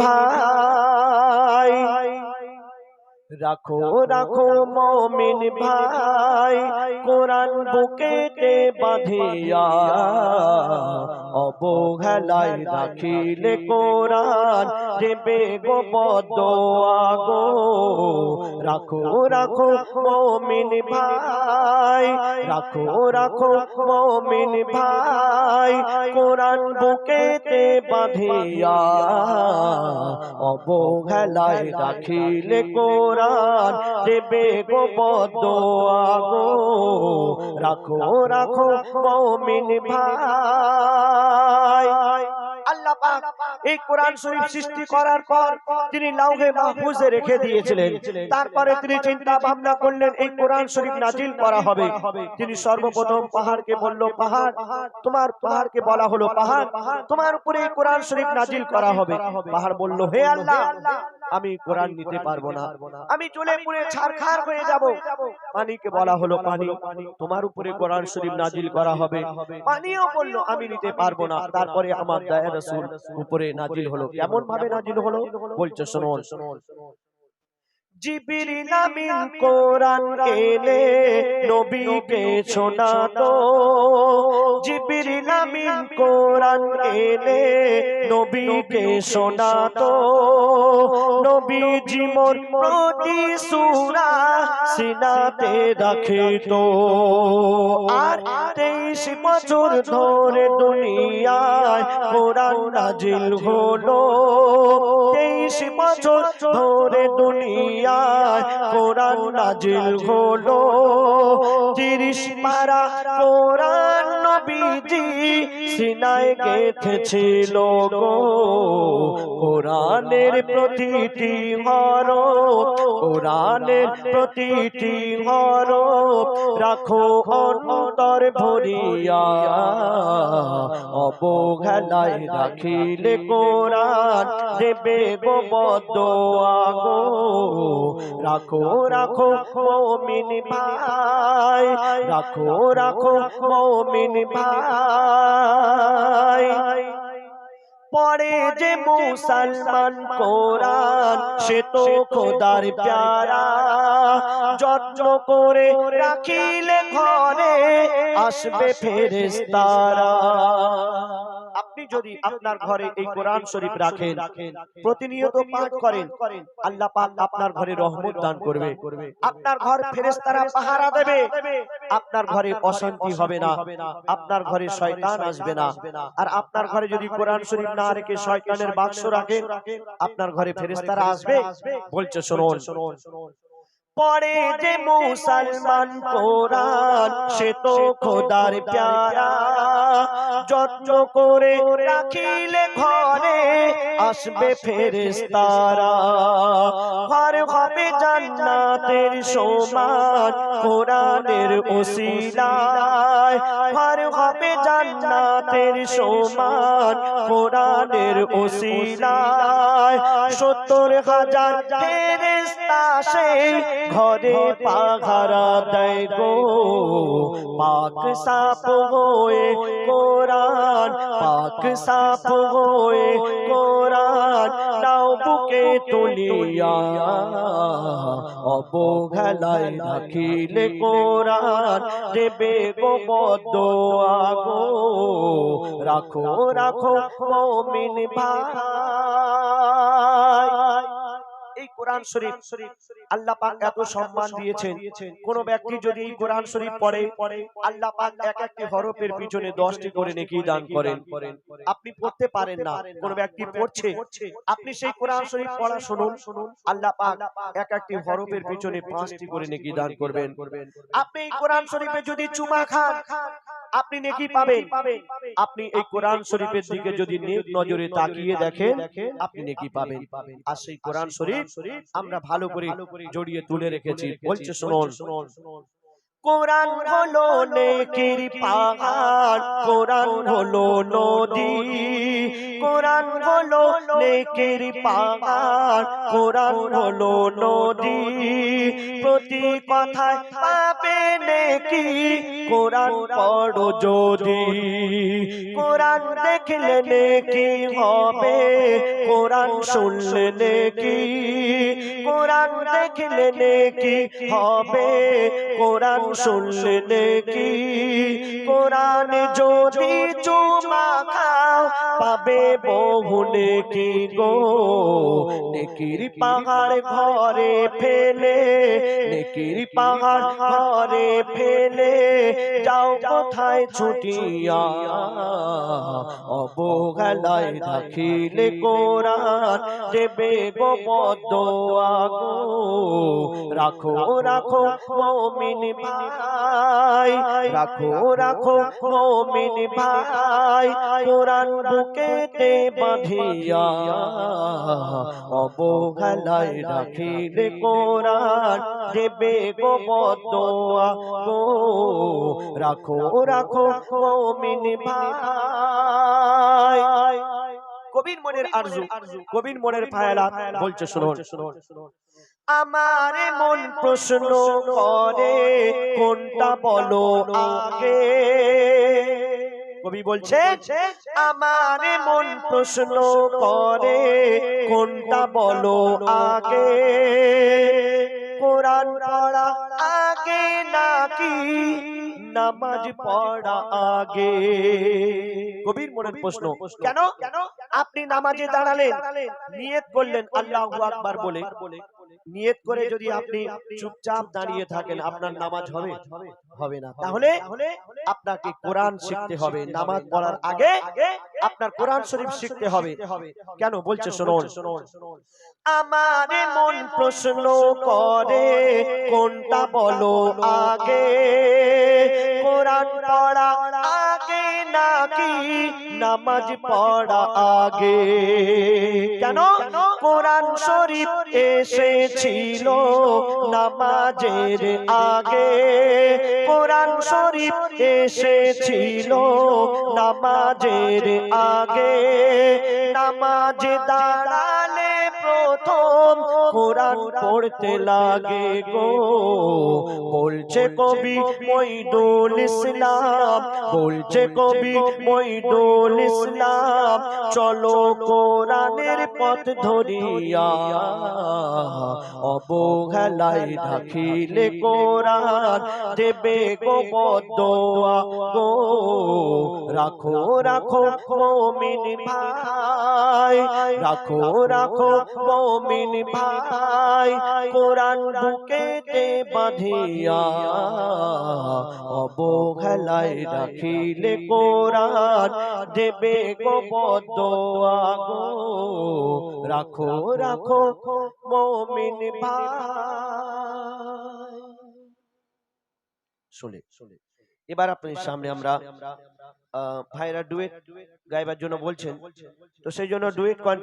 ভাই রাখো রাখো মমিন ভাই কোরআন বুকেতে বাঁধিয়া অবহেলায় রাখিলে কোরআন দেবে গো বদোয়া গো রাখো রাখো মমিন ভাই রাখো রাখো মমিন ভাই। কোরআন বুকেতে বাঁধিয়া অবহেলায় রাখিলে কোরআন দেবে গো বদোয়া গো রাখো রাখো মমিন ভাই। এই কোরআন শরীফ সৃষ্টি করার পর তিনি লাউহে মাহফুজে রেখে দিয়েছিলেন। তারপরে তিনি চিন্তা ভাবনা করলেন, এই কোরআন শরীফ নাজিল করা হবে। তিনি সর্বপ্রথম পাহাড়কে বলল, পাহাড়, তোমার পাহাড়কে বলা হলো পাহাড়। তোমার উপরে এই কোরআন শরীফ নাজিল করা হবে। পাহাড় বলল, হে আল্লাহ আমি কোরআন নিতে পারব না। আমি চলে পুরে ছারখার হয়ে যাব। পানিকে বলা হলো পানি। তোমার উপরে কোরআন শরীফ নাজিল করা হবে। পানিও বলল আমি নিতে পারব না। তারপরে আমার দয়া রাসূল উপরে নাজিল হলো। কেমন ভাবে নাজিল হলো? বলছো শুনুন জিবিরিল আমিন কোরআন এলে নবীকে শোনাতো জিবিরিল আমিন কোরআন এলে নবীকে শোনাতো নবীজি মোর প্রতি সূরা সিনাতে রাখিত। আর তেইশ বছর ধরে দুনিয়ায় কোরআন নাজিল হলো। তেইশ বছর ধরে কোরআন নাজিল হলো। তিরিশ পারা কোরআন নবীজি সিনায় গেথেছিল গো। কোরআনের প্রতিটি হর কোরআনের প্রতিটি হর রাখো অন্তর ভরিয়া। অবহেলায় রাখিলে কোরআন দেবে গো বদোয়া গো। রাখো রাখো মমিন ভাই, রাখো রাখো মমিন ভাই। পরে যে মুসলমান কোরআন, সে তো খোদার প্যারা। যত্ন করে রাখিলে ঘরে আসবে ফেরেস্তারা যদি আপনার ঘরে এই কোরআন শরীফ রাখেন প্রতিনিয়ত পাঠ করেন আল্লাহ পাক আপনার ঘরে রহমত দান করবে। আপনার ঘর ফেরেশতারা পাহারা দেবে। আপনার ঘরে অশান্তি হবে না। আপনার ঘরে শয়তান আসবে না। আর আপনার ঘরে যদি কোরআন শরীফ না রেখে শয়তানের বাক্স রাখেন আপনার ঘরে ফেরেশতারা আসবে। বলছে শুনুন। পরে যে মুসলমান কোরআন সে তো খোদার প্যারা। যত্ন করে রাখিলে ঘরে আসবে ফেরেশতারা। ঘর হবে জান্নাতের সমান কোরআনের ওসিলায়। ঘর হবে জান্নাতের সমান কোরআনের ওসিলায়। সত্তর হাজার ফেরেশতা সেই ঘরে পাহারা দেয় গো। পাক সাপ হয়ে কোরআন পাক সাপ হয়ে কোরআন নাও বুকে তুলিয়া অবহেলায় রাখিলে কোরআন দেবে গো বদোয়া গো রাখো রাখো মমিন ভাই এই কোরআন শরীফ আল্লাহ পাক এত সম্মান দিয়েছেন। কোন ব্যক্তি যদি এই কোরআন শরীফ পড়ে, আল্লাহ পাক এক একটি হরফের পিছনে দশটি করে নেকি দান করেন। আপনি পড়তে পারেন না। কোন ব্যক্তি পড়ছে, আপনি সেই কোরআন শরীফ পড়া শুনুন। আল্লাহ পাক এক একটি হরফের পিছনে পাঁচটি করে নেকি দান করবেন। আপনি এই কোরআন শরীফে যদি চুমা খান আপনি নেকি পাবেন? আপনি এই কোরআন শরীফের দিকে যদি নেক নজরে তাকিয়ে দেখেন আপনি নেকি পাবেন। আর সেই কোরআন শরীফ আমরা ভালো করে জড়িয়ে তুলে রেখেছি। বলছে শুনুন। কোরআন হলো নেকির পাহাড় কোরআন হলো নদী কোরআন হলো নেকির পাহাড় কোরআন হলো নদী। প্রতি কথায় পাবে নেকি। কোরআন পড়ো যদি। কোরআন দেখলে নেকি হবে। কোরআন শুনলে নেকি। কোরআন দেখলে নেকি হবে? কোরআন শুনলে নেকি? কোরআন যদি চুমা খাও পাবে বহু নেকি গো? নেকির পাহাড় ঘরে ফেলে, নেকির পাহাড় ঘরে ফেলে, যাও কোথায় ছুটিয়া? অবহেলায় রাখিলে কোরআন দেবে গো বদোয়া গো রাখো রাখো মমিন ভাই, রাখো রাখো মমিন ভাই, কোরআন বুকেতে বাঁধিয়া অবহেলায় রাখিলে কোরআন দেবে গো গো, রাখো রাখো মমিন ভাই। কবির মনের আরজু, কবির মনের ফায়লা বলছে, শুনুন। আমার মন প্রশ্ন করে, কোনটা বলো আগে? কবি বলছে আমার মন প্রশ্ন করে কোনটা বলো আগে? কোরআন পড়া আগে নাকি নামাজ পড়া আগে? কবির মনের প্রশ্ন। কেন? আপনি নামাজে দাঁড়ালেন নিয়ত করলেন আল্লাহ আকবার বলে। নিয়ত করে যদি আপনি চুপচাপ দাঁড়িয়ে থাকেন আপনার নামাজ হবে। হবে। না। তাহলে আপনাকে কোরআন শিখতে হবে নামাজ পড়ার আগে আপনার কোরআন শরীফ শিখতে হবে। কেন বলছে শুনুন? আমার মন প্রশ্ন করে কোনটা বলো আগে? কোরআন পড়া নাকি নামাজ পড়া আগে। কেন? কোরআন শরীফ এসেছিল নামাজের আগে। কোরআন শরীফ এসেছিল নামাজের আগে। নামাজ প্রথম কোরআন পড়তে লাগে গো। বলছে কবি মইদুল ইসলাম, বলছে কবি মইদুল ইসলাম, চলো কোরআনের পথ ধরিয়া অবহেলায় রাখিলে কোরআন দেবে গো বদোয়া গো। রাখো রাখো, মমিন ভাই। রাখো রাখো মমিন ভাই। কোরআন বুকেতে বাঁধিয়া অবহেলায় রাখিলে কোরআন দেবে গো বদোয়া গো। রাখো রাখো মমিন ভাই। শুনে শুনে এবার আপনার সামনে আমরা আহ, ভাইরা ডুয়েট গাইবার জন্য বলছেন। তো সেই জন্য ডুয়েট কণ্ঠে